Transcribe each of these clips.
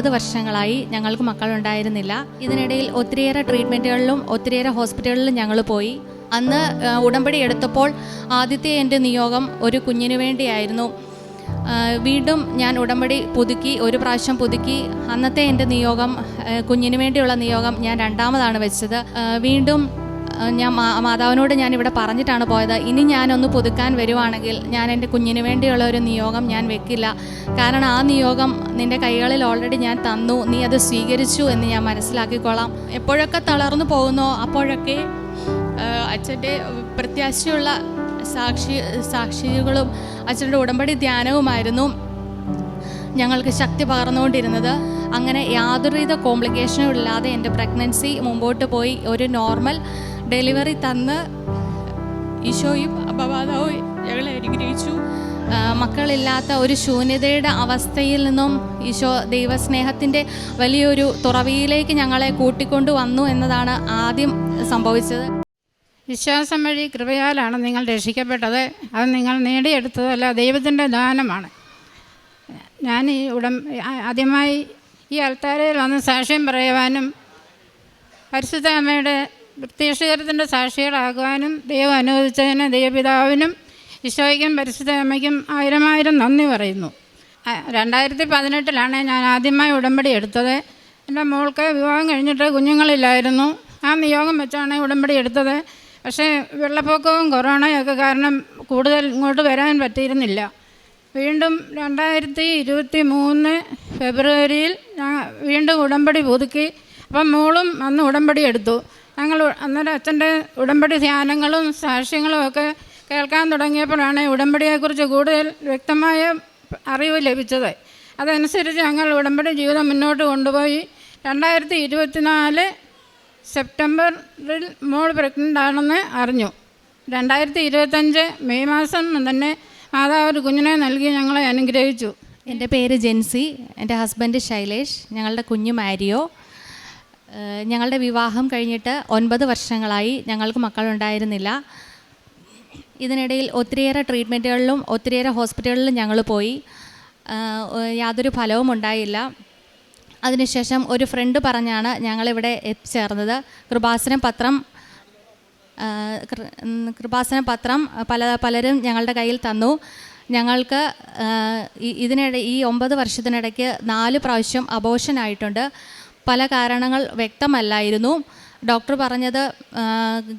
ഒൻപത് വർഷങ്ങളായി ഞങ്ങൾക്ക് മക്കളുണ്ടായിരുന്നില്ല. ഇതിനിടയിൽ ഒത്തിരിയേറെ ട്രീറ്റ്മെന്റുകളിലും ഒത്തിരിയേറെ ഹോസ്പിറ്റലുകളിലും ഞങ്ങൾ പോയി. അന്ന് ഉടമ്പടി എടുത്തപ്പോൾ ആദ്യത്തെ എന്റെ നിയോഗം ഒരു കുഞ്ഞിനു വേണ്ടിയായിരുന്നു. വീണ്ടും ഞാൻ ഉടമ്പടി പുതുക്കി ഒരു പ്രാവശ്യം പുതുക്കി. അന്നത്തെ എന്റെ നിയോഗം കുഞ്ഞിന് വേണ്ടിയുള്ള നിയോഗം ഞാൻ രണ്ടാമതാണ് വെച്ചത്. വീണ്ടും ഞാൻ മാതാവിനോട് ഞാൻ ഇവിടെ പറഞ്ഞിട്ടാണ് പോയത്. ഇനി ഞാനൊന്ന് പുതുക്കാൻ വരുവാണെങ്കിൽ ഞാൻ എന്റെ കുഞ്ഞിന് വേണ്ടിയുള്ള ഒരു നിയോഗം ഞാൻ വെക്കില്ല. കാരണം ആ നിയോഗം നിന്റെ കൈകളിൽ ഓൾറെഡി ഞാൻ തന്നു. നീ അത് സ്വീകരിച്ചു എന്ന് ഞാൻ മനസ്സിലാക്കിക്കോളാം എപ്പോഴൊക്കെ തളർന്നു പോകുന്നോ അപ്പോഴൊക്കെ അച്ഛന്റെ പ്രത്യാശയുള്ള സാക്ഷി സാക്ഷികളും അച്ഛന്റെ ഉടമ്പടി ധ്യാനവുമായിരുന്നു ഞങ്ങൾക്ക് ശക്തി പകർന്നുകൊണ്ടിരുന്നത്. അങ്ങനെ യാതൊരുവിധ കോംപ്ലിക്കേഷനും ഇല്ലാതെ എന്റെ പ്രഗ്നൻസി മുമ്പോട്ട് പോയി. ഒരു നോർമൽ ഡെലിവറി തന്ന് ഈശോയും അപവാദവും ഞങ്ങളെ അനുഗ്രഹിച്ചു. മക്കളില്ലാത്ത ഒരു ശൂന്യതയുടെ അവസ്ഥയിൽ നിന്നും ഈശോ ദൈവസ്നേഹത്തിന്റെ വലിയൊരു തുറവിയിലേക്ക് ഞങ്ങളെ കൂട്ടിക്കൊണ്ടു വന്നു എന്നതാണ് ആദ്യം സംഭവിച്ചത്. വിശ്വാസം വഴി കൃപയാലാണ് നിങ്ങൾ രക്ഷിക്കപ്പെട്ടത്. അത് നിങ്ങൾ നേടിയെടുത്തതല്ല ദൈവത്തിന്റെ ദാനമാണ്. ഞാൻ ഈ ഉടം ആദ്യമായി ഈ അൽത്താരയിൽ വന്ന് സാക്ഷ്യം പറയുവാനും പരിശുദ്ധ അമ്മയുടെ പ്രത്യക്ഷീകരണത്തിന്റെ സാക്ഷികളാകുവാനും ദൈവം അനുവദിച്ചതിന് ദൈവപിതാവിനും ഈശോയ്ക്കും പരിശുദ്ധ അമ്മയ്ക്കും ആയിരം ആയിരം നന്ദി പറയുന്നു. രണ്ടായിരത്തി പതിനെട്ടിലാണ് ഞാൻ ആദ്യമായി ഉടമ്പടി എടുത്തത്. എന്റെ മോൾക്ക് വിവാഹം കഴിഞ്ഞിട്ട് കുഞ്ഞുങ്ങളില്ലായിരുന്നു. ആ നിയോഗം വെച്ചാണ് ഉടമ്പടി എടുത്തത്. പക്ഷേ വെള്ളപ്പൊക്കവും കൊറോണയൊക്കെ കാരണം കൂടുതൽ ഇങ്ങോട്ട് വരാൻ പറ്റിയിരുന്നില്ല. വീണ്ടും രണ്ടായിരത്തി ഇരുപത്തി മൂന്ന് ഫെബ്രുവരിയിൽ ഞാൻ വീണ്ടും ഉടമ്പടി പുതുക്കി. അപ്പം മോളും അന്ന് ഉടമ്പടി എടുത്തു. ഞങ്ങൾ അന്നേരം അച്ഛന്റെ ഉടമ്പടി ധ്യാനങ്ങളും സാക്ഷ്യങ്ങളും ഒക്കെ കേൾക്കാൻ തുടങ്ങിയപ്പോഴാണ് ഉടമ്പടിയെക്കുറിച്ച് കൂടുതൽ വ്യക്തമായ അറിവ് ലഭിച്ചത്. അതനുസരിച്ച് ഞങ്ങൾ ഉടമ്പടി ജീവിതം മുന്നോട്ട് കൊണ്ടുപോയി. രണ്ടായിരത്തി ഇരുപത്തിനാല് സെപ്റ്റംബറിൽ മോൾ പ്രഗ്നന്റ് ആണെന്ന് അറിഞ്ഞു. രണ്ടായിരത്തി ഇരുപത്തഞ്ച് മെയ് മാസം തന്നെ മാതാവ് ഒരു കുഞ്ഞിനെ നൽകി ഞങ്ങളെ അനുഗ്രഹിച്ചു. എന്റെ പേര് ജെൻസി. എന്റെ ഹസ്ബൻഡ് ശൈലേഷ്. ഞങ്ങളുടെ കുഞ്ഞ് മാരിയോ. ഞങ്ങളുടെ വിവാഹം കഴിഞ്ഞിട്ട് ഒൻപത് വർഷങ്ങളായി ഞങ്ങൾക്ക് മക്കളുണ്ടായിരുന്നില്ല. ഇതിനിടയിൽ ഒത്തിരിയേറെ ട്രീറ്റ്മെന്റുകളിലും ഒത്തിരിയേറെ ഹോസ്പിറ്റലുകളിലും ഞങ്ങൾ പോയി. യാതൊരു ഫലവും ഉണ്ടായില്ല. അതിനുശേഷം ഒരു ഫ്രണ്ട് പറഞ്ഞാണ് ഞങ്ങളിവിടെ എത്തിച്ചേർന്നത്. കൃപാസന പത്രം കൃപാസന പത്രം പല പലരും ഞങ്ങളുടെ കയ്യിൽ തന്നു. ഞങ്ങൾക്ക് ഇതിനിടെ ഈ ഒമ്പത് വർഷത്തിനിടയ്ക്ക് നാല് പ്രാവശ്യം അബോഷൻ ആയിട്ടുണ്ട്. പല കാരണങ്ങൾ വ്യക്തമല്ലായിരുന്നു. ഡോക്ടർ പറഞ്ഞത്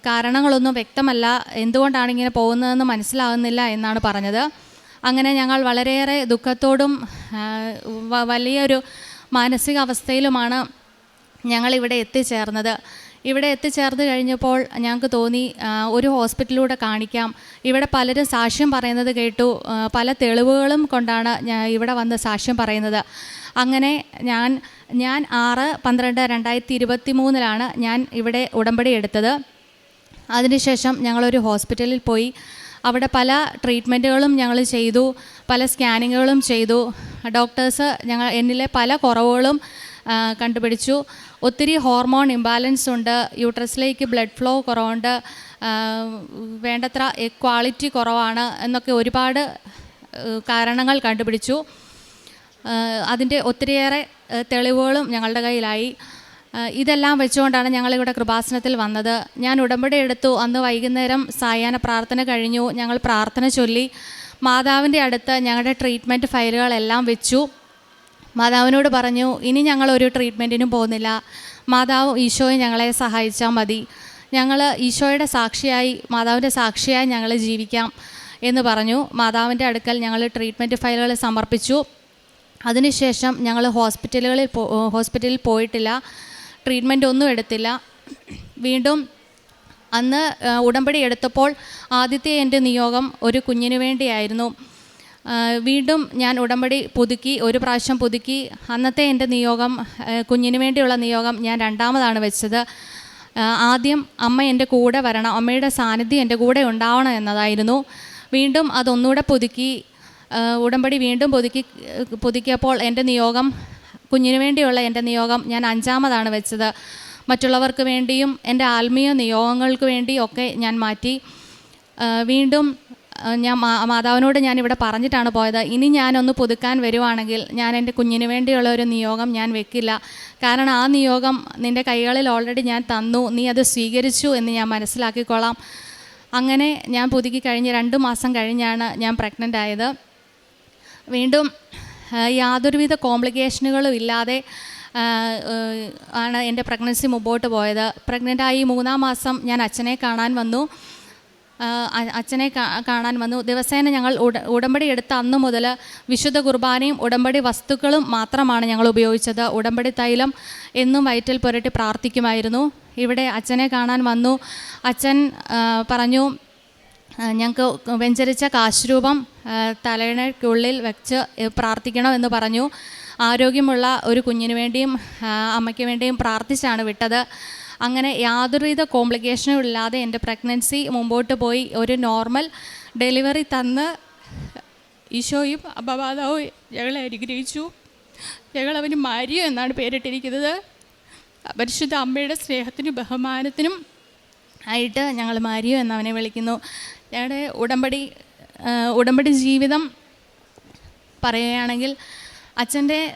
കാരണങ്ങളൊന്നും വ്യക്തമല്ല. എന്തുകൊണ്ടാണ് ഇങ്ങനെ പോകുന്നതെന്ന് മനസ്സിലാകുന്നില്ല എന്നാണ് പറഞ്ഞത്. അങ്ങനെ ഞങ്ങൾ വളരെയേറെ ദുഃഖത്തോടും വലിയൊരു മാനസികാവസ്ഥയിലുമാണ് ഞങ്ങളിവിടെ എത്തിച്ചേർന്നത്. ഇവിടെ എത്തിച്ചേർന്ന് കഴിഞ്ഞപ്പോൾ ഞങ്ങൾക്ക് തോന്നി ഒരു ഹോസ്പിറ്റലിലൂടെ കാണിക്കാം. ഇവിടെ പലരും സാക്ഷ്യം പറയുന്നത് കേട്ടു. പല തെളിവുകളും കൊണ്ടാണ് ഞാൻ ഇവിടെ വന്ന് സാക്ഷ്യം പറയുന്നത്. അങ്ങനെ ഞാൻ ഞാൻ ആറ് പന്ത്രണ്ട് രണ്ടായിരത്തി ഇരുപത്തി മൂന്നിലാണ് ഞാൻ ഇവിടെ ഉടമ്പടി എടുത്തത്. അതിനുശേഷം ഞങ്ങളൊരു ഹോസ്പിറ്റലിൽ പോയി. അവിടെ പല ട്രീറ്റ്മെന്റുകളും ഞങ്ങൾ ചെയ്തു പല സ്കാനിങ്ങുകളും ചെയ്തു. ഡോക്ടേഴ്സ് ഞങ്ങൾ എന്നിലെ പല കുറവുകളും കണ്ടുപിടിച്ചു. ഒത്തിരി ഹോർമോൺ ഇംബാലൻസ് ഉണ്ട് യൂട്രസിലേക്ക് ബ്ലഡ് ഫ്ലോ കുറവുണ്ട് വേണ്ടത്ര ക്വാളിറ്റി കുറവാണ് എന്നൊക്കെ ഒരുപാട് കാരണങ്ങൾ കണ്ടുപിടിച്ചു. അതിന്റെ ഒത്തിരിയേറെ തെളിവുകളും ഞങ്ങളുടെ കയ്യിലായി. ഇതെല്ലാം വെച്ചുകൊണ്ടാണ് ഞങ്ങളിവിടെ കൃപാസനത്തിൽ വന്നത്. ഞാൻ ഉടമ്പടി എടുത്തു. അന്ന് വൈകുന്നേരം സായാഹ്ന പ്രാർത്ഥന കഴിഞ്ഞു. ഞങ്ങൾ പ്രാർത്ഥന ചൊല്ലി. മാതാവിന്റെ അടുത്ത് ഞങ്ങളുടെ ട്രീറ്റ്മെന്റ് ഫയലുകളെല്ലാം വെച്ചു. മാതാവിനോട് പറഞ്ഞു ഇനി ഞങ്ങൾ ഒരു ട്രീറ്റ്മെന്റിനും പോകുന്നില്ല. മാതാവ് ഈശോയെ ഞങ്ങളെ സഹായിച്ചാൽ മതി. ഞങ്ങൾ ഈശോയുടെ സാക്ഷിയായി മാതാവിന്റെ സാക്ഷിയായി ഞങ്ങൾ ജീവിക്കാം എന്ന് പറഞ്ഞു. മാതാവിന്റെ അടുക്കൽ ഞങ്ങൾ ട്രീറ്റ്മെന്റ് ഫയലുകൾ സമർപ്പിച്ചു. അതിനുശേഷം ഞങ്ങൾ ഹോസ്പിറ്റലുകളിൽ ഹോസ്പിറ്റലിൽ പോയിട്ടില്ല. ട്രീറ്റ്മെന്റ് ഒന്നും എടുത്തില്ല. വീണ്ടും അന്ന് ഉടമ്പടി എടുത്തപ്പോൾ ആദ്യത്തെ എന്റെ നിയോഗം ഒരു കുഞ്ഞിനു വേണ്ടിയായിരുന്നു. വീണ്ടും ഞാൻ ഉടമ്പടി പുതുക്കി ഒരു പ്രാവശ്യം പുതുക്കി. അന്നത്തെ എന്റെ നിയോഗം കുഞ്ഞിന് വേണ്ടിയുള്ള നിയോഗം ഞാൻ രണ്ടാമതാണ് വെച്ചത്. ആദ്യം അമ്മ എന്റെ കൂടെ വരണം അമ്മയുടെ സാന്നിധ്യം എന്റെ കൂടെ ഉണ്ടാവണം എന്നതായിരുന്നു. വീണ്ടും അതൊന്നുകൂടെ പുതുക്കി. ഉടമ്പടി വീണ്ടും പുതുക്കി പുതുക്കിയപ്പോൾ എന്റെ നിയോഗം കുഞ്ഞിനു വേണ്ടിയുള്ള എന്റെ നിയോഗം ഞാൻ അഞ്ചാമതാണ് വെച്ചത്. മറ്റുള്ളവർക്ക് വേണ്ടിയും എന്റെ ആത്മീയ നിയോഗങ്ങൾക്ക് വേണ്ടിയും ഒക്കെ ഞാൻ മാറ്റി. വീണ്ടും ഞാൻ മാതാവിനോട് ഞാൻ ഇവിടെ പറഞ്ഞിട്ടാണ് പോയത്. ഇനി ഞാനൊന്ന് പുതുക്കാൻ വരുവാണെങ്കിൽ ഞാൻ എന്റെ കുഞ്ഞിന് വേണ്ടിയുള്ള ഒരു നിയോഗം ഞാൻ വെക്കില്ല. കാരണം ആ നിയോഗം നിന്റെ കൈകളിൽ ഓൾറെഡി ഞാൻ തന്നു. നീ അത് സ്വീകരിച്ചു എന്ന് ഞാൻ മനസ്സിലാക്കിക്കോളാം അങ്ങനെ ഞാൻ പുതുക്കി കഴിഞ്ഞ് രണ്ട് മാസം കഴിഞ്ഞാണ് ഞാൻ പ്രഗ്നന്റ് ആയത്. വീണ്ടും യാതൊരുവിധ കോംപ്ലിക്കേഷനുകളും ഇല്ലാതെ ആണ് എന്റെ പ്രഗ്നൻസി മുമ്പോട്ട് പോയത്. പ്രഗ്നന്റായി മൂന്നാം മാസം ഞാൻ അച്ഛനെ കാണാൻ വന്നു. അച്ഛനെ കാണാൻ വന്നു. ദിവസേന ഞങ്ങൾ ഉടമ്പടി എടുത്ത അന്ന് മുതൽ വിശുദ്ധ കുർബാനയും ഉടമ്പടി വസ്തുക്കളും മാത്രമാണ് ഞങ്ങൾ ഉപയോഗിച്ചത്. ഉടമ്പടി തൈലം എന്നും വയറ്റിൽ പുരട്ടി പ്രാർത്ഥിക്കുമായിരുന്നു. ഇവിടെ അച്ഛനെ കാണാൻ വന്നു. അച്ഛൻ പറഞ്ഞു ഞങ്ങൾക്ക് വെഞ്ചരിച്ച കാശുരൂപം തലയിണയ്ക്കുള്ളിൽ വെച്ച് പ്രാർത്ഥിക്കണം പ്രാർത്ഥിക്കണമെന്ന് പറഞ്ഞു. ആരോഗ്യമുള്ള ഒരു കുഞ്ഞിന് വേണ്ടിയും അമ്മയ്ക്ക് വേണ്ടിയും പ്രാർത്ഥിച്ചാണ് വിട്ടത്. അങ്ങനെ യാതൊരുവിധ കോംപ്ലിക്കേഷനും ഇല്ലാതെ എന്റെ പ്രഗ്നൻസി മുമ്പോട്ട് പോയി. ഒരു നോർമൽ ഡെലിവറി തന്ന് ഈശോയും അബബാദാവും ഞങ്ങളെ അനുഗ്രഹിച്ചു. ഞങ്ങളവന് മാരിയോ എന്നാണ് പേരിട്ടിരിക്കുന്നത്. പരിശുദ്ധ അമ്മയുടെ സ്നേഹത്തിനും ബഹുമാനത്തിനും ആയിട്ട് ഞങ്ങൾ മാരിയോ എന്നവനെ വിളിക്കുന്നു. ഞങ്ങളുടെ ഉടമ്പടി ഉടമ്പടി ജീവിതം പറയുകയാണെങ്കിൽ അച്ഛന്റെ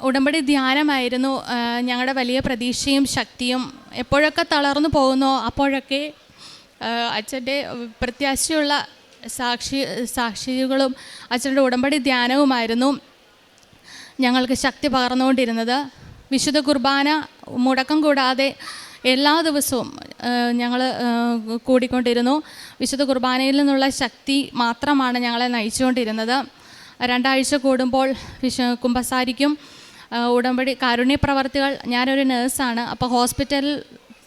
ഉടമ്പടി ധ്യാനമായിരുന്നു ഞങ്ങളുടെ വലിയ പ്രതീക്ഷയും ശക്തിയും എപ്പോഴൊക്കെ തളർന്നു പോകുന്നോ അപ്പോഴൊക്കെ അച്ഛന്റെ പ്രത്യാശയുള്ള സാക്ഷി സാക്ഷികളും അച്ഛന്റെ ഉടമ്പടി ധ്യാനവുമായിരുന്നു ഞങ്ങൾക്ക് ശക്തി പകർന്നുകൊണ്ടിരുന്നത്. വിശുദ്ധ കുർബാന മുടക്കം കൂടാതെ എല്ലാ ദിവസവും ഞങ്ങൾ കൂടിക്കൊണ്ടിരുന്നു. വിശുദ്ധ കുർബാനയിൽ നിന്നുള്ള ശക്തി മാത്രമാണ് ഞങ്ങളെ നയിച്ചുകൊണ്ടിരുന്നത്. രണ്ടാഴ്ച കൂടുമ്പോൾ വിശ കുമ്പസാരിക്കും. ഉടമ്പടി കാരുണ്യ പ്രവർത്തികൾ. ഞാനൊരു നേഴ്സാണ്. അപ്പോൾ ഹോസ്പിറ്റലിൽ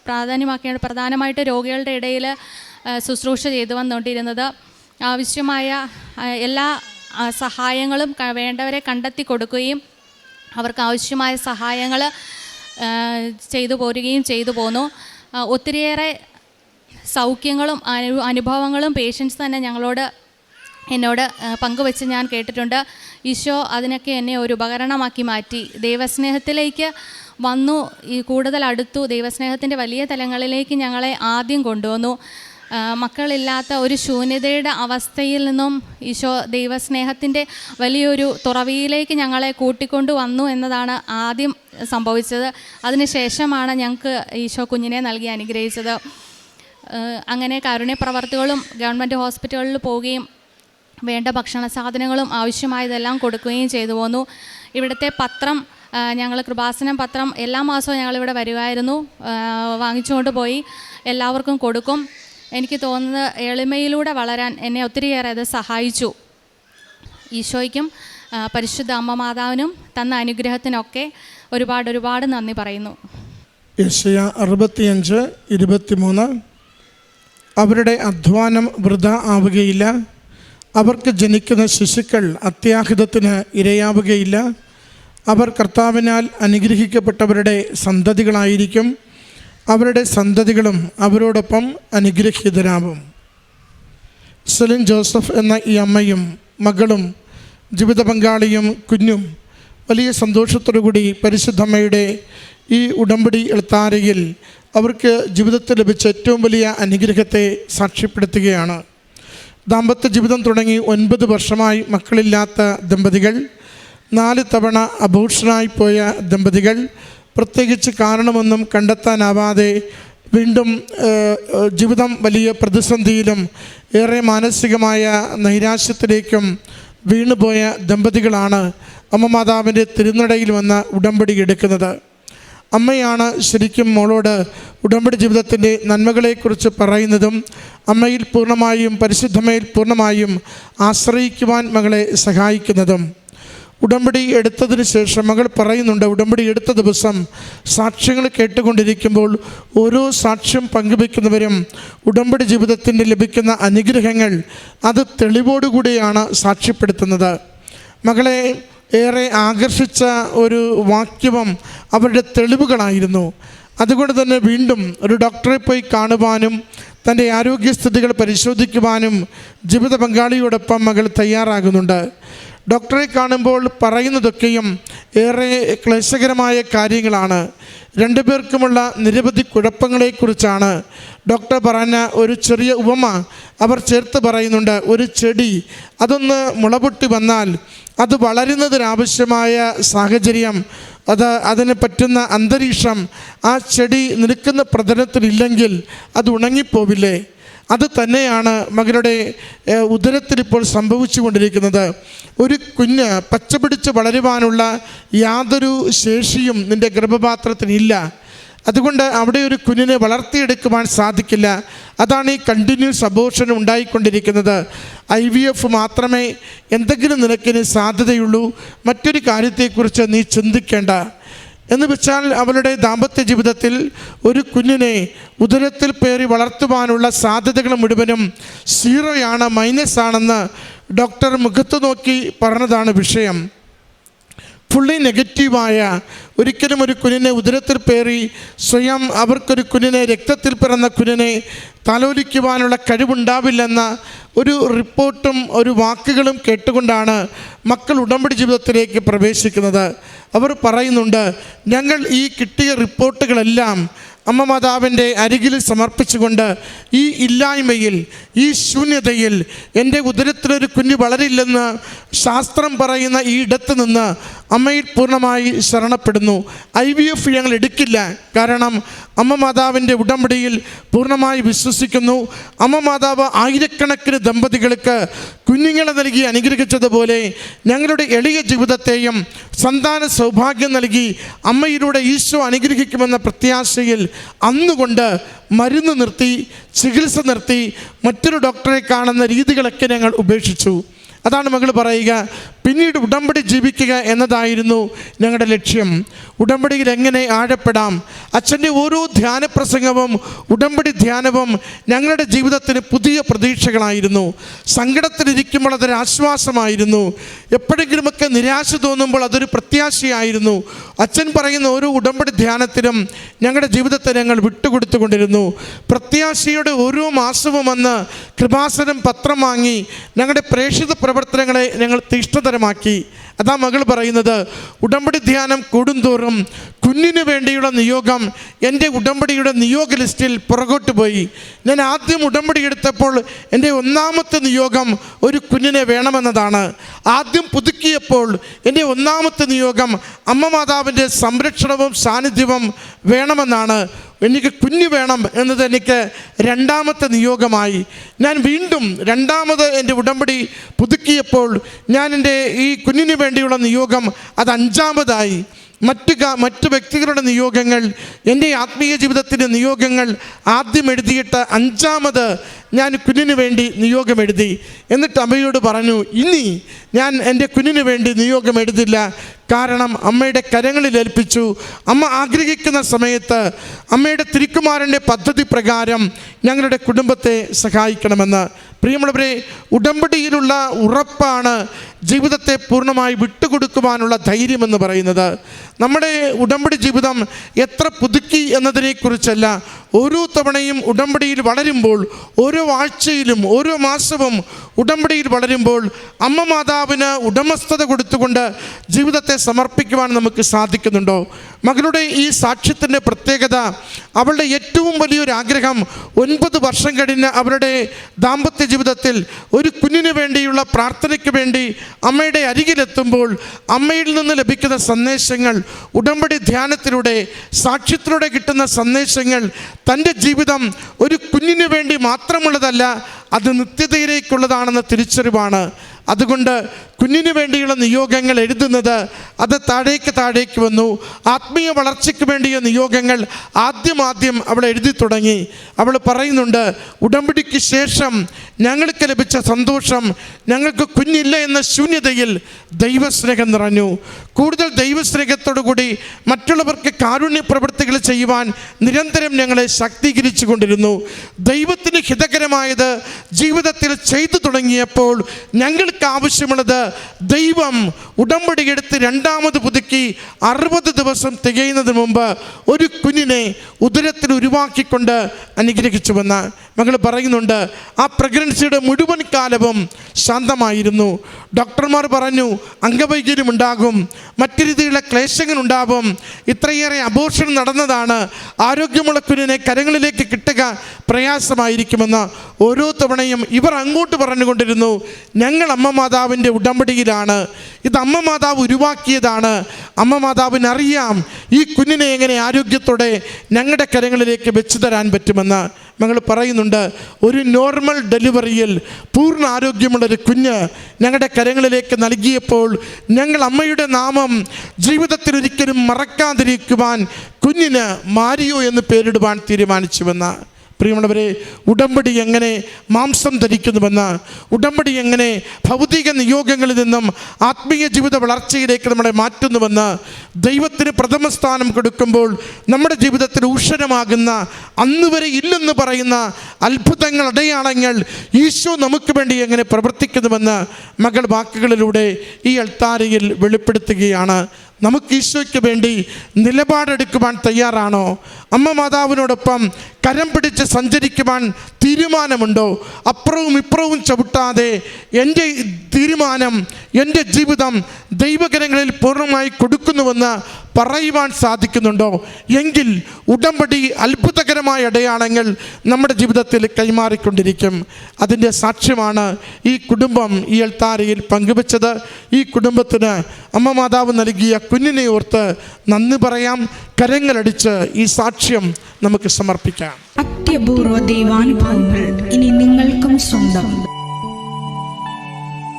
പ്രാധാന്യമാക്കിയാണ് പ്രധാനമായിട്ട് രോഗികളുടെ ഇടയിൽ ശുശ്രൂഷ ചെയ്തു വന്നുകൊണ്ടിരുന്നത് ആവശ്യമായ എല്ലാ സഹായങ്ങളും വേണ്ടവരെ കണ്ടെത്തി കൊടുക്കുകയും അവർക്ക് ആവശ്യമായ സഹായങ്ങൾ ചെയ്തു പോരുകയും ചെയ്തു പോന്നു. ഒത്തിരിയേറെ സൗഖ്യങ്ങളും അനു അനുഭവങ്ങളും പേഷ്യൻസ് തന്നെ ഞങ്ങളോട് എന്നോട് പങ്കുവെച്ച് ഞാൻ കേട്ടിട്ടുണ്ട്. ഈശോ അതിനൊക്കെ എന്നെ ഒരു ഉപകരണമാക്കി മാറ്റി. ദൈവസ്നേഹത്തിലേക്ക് വന്നു ഈ കൂടുതൽ അടുത്തു ദൈവസ്നേഹത്തിന്റെ വലിയ തലങ്ങളിലേക്ക് ഞങ്ങളെ ആദ്യം കൊണ്ടുവന്നു. മക്കളില്ലാത്ത ഒരു ശൂന്യതയുടെ അവസ്ഥയിൽ നിന്നും ഈശോ ദൈവസ്നേഹത്തിന്റെ വലിയൊരു തുറവിയിലേക്ക് ഞങ്ങളെ കൂട്ടിക്കൊണ്ടു വന്നു എന്നതാണ് ആദ്യം സംഭവിച്ചത്. അതിനുശേഷമാണ് ഞങ്ങൾക്ക് ഈശോ കുഞ്ഞിനെ നൽകി അനുഗ്രഹിച്ചത്. അങ്ങനെ കാരുണ്യ പ്രവർത്തികളും ഗവൺമെന്റ് ഹോസ്പിറ്റലുകളിൽ പോവുകയും വേണ്ട ഭക്ഷണ സാധനങ്ങളും ആവശ്യമായതെല്ലാം കൊടുക്കുകയും ചെയ്തു പോന്നു. ഇവിടുത്തെ പത്രം ഞങ്ങൾ കൃപാസനം പത്രം എല്ലാ മാസവും ഞങ്ങളിവിടെ വരുമായിരുന്നു വാങ്ങിച്ചുകൊണ്ട് പോയി. എല്ലാവർക്കും കൊടുക്കും. എനിക്ക് തോന്നുന്നത് എളിമയിലൂടെ വളരാൻ എന്നെ ഒത്തിരിയേറെ അത് സഹായിച്ചു. ഈശോയ്ക്കും പരിശുദ്ധ അമ്മ മാതാവിനും തന്ന അനുഗ്രഹത്തിനൊക്കെ ഒരുപാട് ഒരുപാട് നന്ദി പറയുന്നു. യശയ അറുപത്തിയഞ്ച് ഇരുപത്തിമൂന്ന്. അവരുടെ അധ്വാനം വൃത ആവുകയില്ല. അവർക്ക് ജനിക്കുന്ന ശിശുക്കൾ അത്യാഹിതത്തിന് ഇരയാവുകയില്ല. അവർ കർത്താവിനാൽ അനുഗ്രഹിക്കപ്പെട്ടവരുടെ സന്തതികളായിരിക്കും. അവരുടെ സന്തതികളും അവരോടൊപ്പം അനുഗ്രഹീതരാവും. സെലിൻ ജോസഫ് എന്ന ഈ അമ്മയും മകളും ജീവിത പങ്കാളിയും കുഞ്ഞും വലിയ സന്തോഷത്തോടുകൂടി പരിശുദ്ധമ്മയുടെ ഈ ഉടമ്പടി എളുത്താരയിൽ അവർക്ക് ജീവിതത്തിൽ ലഭിച്ച ഏറ്റവും വലിയ അനുഗ്രഹത്തെ സാക്ഷ്യപ്പെടുത്തുകയാണ്. ദാമ്പത്യ ജീവിതം തുടങ്ങി ഒൻപത് വർഷമായി മക്കളില്ലാത്ത ദമ്പതികൾ നാല് തവണ അഭൂഷണായി പോയ ദമ്പതികൾ പ്രത്യേകിച്ച് കാരണമൊന്നും കണ്ടെത്താനാവാതെ വീണ്ടും ജീവിതം വലിയ പ്രതിസന്ധിയിലും ഏറെ മാനസികമായ നൈരാശ്യത്തിലേക്കും വീണുപോയ ദമ്പതികളാണ് അമ്മ മാതാവിന്റെ തിരുനടയിൽ വന്ന് ഉടമ്പടി എടുക്കുന്നത്. അമ്മയാണ് ശരിക്കും മോളോട് ഉടമ്പടി ജീവിതത്തിന്റെ നന്മകളെക്കുറിച്ച് പറയുന്നതും അമ്മയിൽ പൂർണമായും പരിശുദ്ധമയിൽ പൂർണമായും ആശ്രയിക്കുവാൻ മകളെ സഹായിക്കുന്നതും. ഉടമ്പടി എടുത്തതിന് ശേഷം മകൾ പറയുന്നുണ്ട് ഉടമ്പടി എടുത്ത ദിവസം സാക്ഷ്യങ്ങൾ കേട്ടുകൊണ്ടിരിക്കുമ്പോൾ ഓരോ സാക്ഷ്യം പങ്കുവെക്കുന്നവരും ഉടമ്പടി ജീവിതത്തിന്റെ ലഭിക്കുന്ന അനുഗ്രഹങ്ങൾ അത് തെളിവോടുകൂടിയാണ് സാക്ഷ്യപ്പെടുത്തുന്നത്. മകളെ ഏറെ ആകർഷിച്ച ഒരു വാക്യവും അവരുടെ തെളിവുകളായിരുന്നു. അതുകൊണ്ട് തന്നെ വീണ്ടും ഒരു ഡോക്ടറെ പോയി കാണുവാനും തന്റെ ആരോഗ്യസ്ഥിതികൾ പരിശോധിക്കുവാനും ജീവിത പങ്കാളിയോടൊപ്പം മകൾ തയ്യാറാകുന്നുണ്ട്. ഡോക്ടറെ കാണുമ്പോൾ പറയുന്നതൊക്കെയും ഏറെ ക്ലേശകരമായ കാര്യങ്ങളാണ്. രണ്ടുപേർക്കുമുള്ള നിരവധി കുഴപ്പങ്ങളെക്കുറിച്ചാണ് ഡോക്ടർ പറഞ്ഞ ഒരു ചെറിയ ഉപമ അവർ ചേർത്ത് പറയുന്നുണ്ട്. ഒരു ചെടി അതൊന്ന് മുളപൊട്ടി വന്നാൽ അത് വളരുന്നതിനാവശ്യമായ സാഹചര്യം അത് അതിന് പറ്റുന്ന അന്തരീക്ഷം ആ ചെടി നിൽക്കുന്ന പ്രതലത്തിലില്ലെങ്കിൽ അത് ഉണങ്ങിപ്പോവില്ലേ? അത് തന്നെയാണ് മകനുടെ ഉദരത്തിൽ ഇപ്പോൾ സംഭവിച്ചു കൊണ്ടിരിക്കുന്നത്. ഒരു കുഞ്ഞ് പച്ചപിടിച്ച് വളരുവാനുള്ള യാതൊരു ശേഷിയും നിന്റെ ഗർഭപാത്രത്തിനില്ല അതുകൊണ്ട് അവിടെ ഒരു കുഞ്ഞിനെ വളർത്തിയെടുക്കുവാൻ സാധിക്കില്ല. അതാണ് ഈ കണ്ടിന്യൂസ് അബോർഷൻ ഉണ്ടായിക്കൊണ്ടിരിക്കുന്നത്. ഐ വി എഫ് മാത്രമേ എന്തെങ്കിലും നിനക്കിന് സാധ്യതയുള്ളൂ. മറ്റൊരു കാര്യത്തെക്കുറിച്ച് നീ ചിന്തിക്കേണ്ട. എന്ന് വെച്ചാൽ അവളുടെ ദാമ്പത്യ ജീവിതത്തിൽ ഒരു കുഞ്ഞിനെ ഉദരത്തിൽ പേറി വളർത്തുവാനുള്ള സാധ്യതകൾ മുഴുവനും സീറോയാണ് മൈനസ് ആണെന്ന് ഡോക്ടർ മുഖത്ത് നോക്കി പറഞ്ഞതാണ് വിഷയം. ഫുള്ളി നെഗറ്റീവായ ഒരിക്കലും ഒരു കുഞ്ഞിനെ ഉദരത്തിൽ പേറി സ്വയം അവർക്കൊരു കുഞ്ഞിനെ രക്തത്തിൽ പിറന്ന കുഞ്ഞിനെ തലോലിക്കുവാനുള്ള കഴിവുണ്ടാവില്ലെന്ന ഒരു റിപ്പോർട്ടും ഒരു വാക്കുകളും കേട്ടുകൊണ്ടാണ് മക്കൾ ഉടമ്പടി ജീവിതത്തിലേക്ക് പ്രവേശിക്കുന്നത്. അവർ പറയുന്നുണ്ട് ഞങ്ങൾ ഈ കിട്ടിയ റിപ്പോർട്ടുകളെല്ലാം അമ്മ മാതാവിന്റെ അരികിൽ സമർപ്പിച്ചുകൊണ്ട് ഈ ഇല്ലായ്മയിൽ ഈ ശൂന്യതയിൽ എന്റെ ഉദരത്തിലൊരു കുഞ്ഞ് വളരില്ലെന്ന് ശാസ്ത്രം പറയുന്ന ഈ ഇടത്ത് നിന്ന് അമ്മയിൽ പൂർണമായി ശരണപ്പെടുന്നു. ഐ വി എഫ് ഞങ്ങൾ എടുക്കില്ല. കാരണം അമ്മ മാതാവിന്റെ ഉടമ്പടിയിൽ പൂർണമായി വിശ്വസിക്കുന്നു. അമ്മ മാതാവ് ആയിരക്കണക്കിന് ദമ്പതികൾക്ക് കുഞ്ഞുങ്ങളെ നൽകി അനുഗ്രഹിച്ചതുപോലെ ഞങ്ങളുടെ എളിയ ജീവിതത്തെയും സന്താന സൗഭാഗ്യം നൽകി അമ്മയിലൂടെ ഈശോ അനുഗ്രഹിക്കുമെന്ന പ്രത്യാശയിൽ അന്നുകൊണ്ട് മരുന്ന് നിർത്തി ചികിത്സ നിർത്തി മറ്റൊരു ഡോക്ടറെ കാണുന്ന രീതികളൊക്കെ ഞങ്ങൾ ഉപേക്ഷിച്ചു. അതാണ് മകൾ പറയുക പിന്നീട് ഉടമ്പടി ജീവിക്കുക എന്നതായിരുന്നു ഞങ്ങളുടെ ലക്ഷ്യം. ഉടമ്പടിയിൽ എങ്ങനെ ആഴപ്പെടാം? അച്ഛന്റെ ഓരോ ധ്യാന പ്രസംഗവും ഉടമ്പടി ധ്യാനവും ഞങ്ങളുടെ ജീവിതത്തിന് പുതിയ പ്രതീക്ഷകളായിരുന്നു. സങ്കടത്തിലിരിക്കുമ്പോൾ അതൊരു ആശ്വാസമായിരുന്നു. എപ്പോഴെങ്കിലുമൊക്കെ നിരാശ തോന്നുമ്പോൾ അതൊരു പ്രത്യാശയായിരുന്നു. അച്ഛൻ പറയുന്ന ഓരോ ഉടമ്പടി ധ്യാനത്തിലും ഞങ്ങളുടെ ജീവിതത്തെ ഞങ്ങൾ വിട്ടുകൊടുത്തുകൊണ്ടിരുന്നു. പ്രത്യാശയുടെ ഓരോ മാസവും അന്ന് കൃപാസനം പത്രം വാങ്ങി ഞങ്ങളുടെ പ്രേക്ഷിത പ്രവർത്തനങ്ങളെ ഞങ്ങൾ തീഷ്ണതരമാക്കി അതാ മകൾ പറയുന്നത് ഉടമ്പടി ധ്യാനം കൂടുന്തോറും കുഞ്ഞിനു വേണ്ടിയുള്ള നിയോഗം എന്റെ ഉടമ്പടിയുടെ നിയോഗ ലിസ്റ്റിൽ പുറകോട്ട് പോയി. ഞാൻ ആദ്യം ഉടമ്പടി എടുത്തപ്പോൾ എന്റെ ഒന്നാമത്തെ നിയോഗം ഒരു കുഞ്ഞിനെ വേണമെന്നതാണ്. ആദ്യം പുതുക്കിയപ്പോൾ എന്റെ ഒന്നാമത്തെ നിയോഗം അമ്മ മാതാവിന്റെ സംരക്ഷണവും സാന്നിധ്യവും വേണമെന്നാണ്. എനിക്ക് കുഞ്ഞ് വേണം എന്നത് എനിക്ക് രണ്ടാമത്തെ നിയോഗമായി. ഞാൻ വീണ്ടും രണ്ടാമത് എന്റെ ഉടമ്പടി പുതുക്കിയപ്പോൾ ഞാൻ എന്റെ ഈ കുഞ്ഞിന് വേണ്ടിയുള്ള നിയോഗം അത് അഞ്ചാമതായി. മറ്റു മറ്റു വ്യക്തികളുടെ നിയോഗങ്ങൾ എന്റെ ആത്മീയ ജീവിതത്തിന്റെ നിയോഗങ്ങൾ ആദ്യം എഴുതിയിട്ട് അഞ്ചാമത് ഞാൻ കുഞ്ഞിന് വേണ്ടി നിയോഗം എഴുതി. എന്നിട്ട് അമ്മയോട് പറഞ്ഞു ഇനി ഞാൻ എന്റെ കുഞ്ഞിന് വേണ്ടി നിയോഗം എഴുതില്ല. കാരണം അമ്മയുടെ കരങ്ങളിൽ ഏൽപ്പിച്ചു. അമ്മ ആഗ്രഹിക്കുന്ന സമയത്ത് അമ്മയുടെ തിരുക്കുമാരന്റെ പദ്ധതി പ്രകാരം ഞങ്ങളുടെ കുടുംബത്തെ സഹായിക്കണമെന്ന്. പ്രിയമുള്ളവരെ ഉടമ്പടിയിലുള്ള ഉറപ്പാണ് ജീവിതത്തെ പൂർണമായി വിട്ടുകൊടുക്കുവാനുള്ള ധൈര്യമെന്ന് പറയുന്നത് നമ്മുടെ ഉടമ്പടി ജീവിതം എത്ര പുതുക്കി എന്നതിനെക്കുറിച്ചല്ല ഓരോ തവണയും ഉടമ്പടിയിൽ വളരുമ്പോൾ ഓരോ ആഴ്ചയിലും ഓരോ മാസവും ഉടമ്പടിയിൽ വളരുമ്പോൾ അമ്മ മാതാവിന് ഉടമസ്ഥത കൊടുത്തുകൊണ്ട് ജീവിതത്തെ സമർപ്പിക്കുവാൻ നമുക്ക് സാധിക്കുന്നുണ്ടോ? മകളുടെ ഈ സാക്ഷ്യത്തിന്റെ പ്രത്യേകത അവളുടെ ഏറ്റവും വലിയൊരു ആഗ്രഹം ഒൻപത് വർഷം കഴിഞ്ഞ അവരുടെ ദാമ്പത്യ ജീവിതത്തിൽ ഒരു കുഞ്ഞിന് വേണ്ടിയുള്ള പ്രാർത്ഥനയ്ക്ക് വേണ്ടി അമ്മയുടെ അരികിലെത്തുമ്പോൾ അമ്മയിൽ നിന്ന് ലഭിക്കുന്ന സന്ദേശങ്ങൾ ഉടമ്പടി ധ്യാനത്തിലൂടെ സാക്ഷ്യത്തിലൂടെ കിട്ടുന്ന സന്ദേശങ്ങൾ തന്റെ ജീവിതം ഒരു കുഞ്ഞിന് വേണ്ടി മാത്രമുള്ളതല്ല അത് നിത്യതയിലേക്കുള്ളതാണെന്ന തിരിച്ചറിവാണ്. അതുകൊണ്ട് കുഞ്ഞിന് വേണ്ടിയുള്ള നിയോഗങ്ങൾ എഴുതുന്നത് അത് താഴേക്ക് താഴേക്ക് വന്നു. ആത്മീയ വളർച്ചയ്ക്ക് വേണ്ടിയ നിയോഗങ്ങൾ ആദ്യം ആദ്യം അവൾ എഴുതി തുടങ്ങി. അവൾ പറയുന്നുണ്ട് ഉടമ്പടിക്ക് ശേഷം ഞങ്ങൾക്ക് ലഭിച്ച സന്തോഷം ഞങ്ങൾക്ക് കുഞ്ഞില്ല എന്ന ശൂന്യതയിൽ ദൈവസ്നേഹം നിറഞ്ഞു. കൂടുതൽ ദൈവസ്നേഹത്തോടുകൂടി മറ്റുള്ളവർക്ക് കാരുണ്യ പ്രവൃത്തികൾ ചെയ്യുവാൻ നിരന്തരം ഞങ്ങളെ ശാക്തീകരിച്ചു കൊണ്ടിരുന്നു. ദൈവത്തിന് ഹിതകരമായത് ജീവിതത്തിൽ ചെയ്തു തുടങ്ങിയപ്പോൾ ഞങ്ങൾക്ക് ആവശ്യമുള്ളത് ദൈവം ഉടമ്പടി ഉടമ്പടിയെടുത്ത് രണ്ടാമത് പുതുക്കി അറുപത് ദിവസം തികയുന്നതിന് മുമ്പ് ഒരു കുഞ്ഞിനെ ഉദരത്തിൽ ഉരുവാക്കിക്കൊണ്ട് അനുഗ്രഹിച്ചുവെന്ന് മകൾ പറയുന്നുണ്ട് ആ പ്രഗ്നൻസിയുടെ മുഴുവൻ കാലവും ശാന്തമായിരുന്നു. ഡോക്ടർമാർ പറഞ്ഞു അംഗവൈകല്യം ഉണ്ടാകും മറ്റു രീതിയിലുള്ള ക്ലേശങ്ങൾ ഉണ്ടാവും. ഇത്രയേറെ അബോർഷൻ നടന്നതാണ്. ആരോഗ്യമുള്ള കുഞ്ഞിനെ കരങ്ങളിലേക്ക് കിട്ടുക പ്രയാസമായിരിക്കുമെന്ന് ഓരോ തവണയും ഇവർ അങ്ങോട്ട് പറഞ്ഞുകൊണ്ടിരുന്നു. ഞങ്ങൾ അമ്മ മാതാവിന്റെ ഉടമ്പടിയിലാണ്. ഇത് അമ്മ മാതാവ് ഉരുവാക്കിയതാണ്. അമ്മ മാതാവിന് അറിയാം ഈ കുഞ്ഞിനെ എങ്ങനെ ആരോഗ്യത്തോടെ ഞങ്ങളുടെ കരങ്ങളിലേക്ക് വെച്ചു തരാൻ പറ്റുമെന്ന്. ഞങ്ങൾ പറയുന്നുണ്ട് ഒരു നോർമൽ ഡെലിവറിയിൽ പൂർണ ആരോഗ്യമുള്ളൊരു കുഞ്ഞ് ഞങ്ങളുടെ കരങ്ങളിലേക്ക് നൽകിയപ്പോൾ ഞങ്ങൾ അമ്മയുടെ നാമം ജീവിതത്തിൽ ഒരിക്കലും മറക്കാതിരിക്കുവാൻ കുഞ്ഞിന് മാരിയോ എന്ന് പേരിടുവാൻ തീരുമാനിച്ചുവെന്ന്. പ്രിയമുള്ളവരെ ഉടമ്പടി എങ്ങനെ മാംസം ധരിക്കുന്നുവെന്ന് ഉടമ്പടി എങ്ങനെ ഭൗതിക നിയോഗങ്ങളിൽ നിന്നും ആത്മീയ ജീവിത വളർച്ചയിലേക്ക് നമ്മളെ മാറ്റുന്നുവെന്ന് ദൈവത്തിന് പ്രഥമ സ്ഥാനം കൊടുക്കുമ്പോൾ നമ്മുടെ ജീവിതത്തിൽ ഊഷരമാകുന്ന അന്നുവരെ ഇല്ലെന്ന് പറയുന്ന അത്ഭുതങ്ങൾ അടയാളങ്ങൾ ഈശോ നമുക്ക് വേണ്ടി എങ്ങനെ പ്രവർത്തിക്കുന്നുവെന്ന് മകൾ വാക്കുകളിലൂടെ ഈ അൾത്താരയിൽ വെളിപ്പെടുത്തുകയാണ്. നമുക്ക് ഈശോയ്ക്ക് വേണ്ടി നിലപാടെടുക്കുവാൻ തയ്യാറാണോ? അമ്മ മാതാവിനോടൊപ്പം കരം പിടിച്ച് സഞ്ചരിക്കുവാൻ തീരുമാനമുണ്ടോ? അപ്പുറവും ഇപ്പുറവും ചവിട്ടാതെ എന്റെ തീരുമാനം എന്റെ ജീവിതം ദൈവകരങ്ങളിൽ പൂർണമായി കൊടുക്കുന്നുവെന്ന് പറയുവാൻ സാധിക്കുന്നുണ്ടോ? എങ്കിൽ ഉടമ്പടി അത്ഭുതകരമായ അടയാളങ്ങൾ നമ്മുടെ ജീവിതത്തിൽ കൈമാറിക്കൊണ്ടിരിക്കും. അതിന്റെ സാക്ഷ്യമാണ് ഈ കുടുംബം ഈ എൽത്താരയിൽ പങ്കുവച്ചത്. ഈ കുടുംബത്തിന് അമ്മ മാതാവ് നൽകിയ കുഞ്ഞിനെ ഓർത്ത് നന്ദി പറയാം. കരങ്ങളടിച്ച് ഈ സാക്ഷ്യം നമുക്ക് സമർപ്പിക്കാം. അത്യപൂർവ ദൈവാനുഭവങ്ങൾ ഇനി നിങ്ങൾക്കും സ്വന്തം.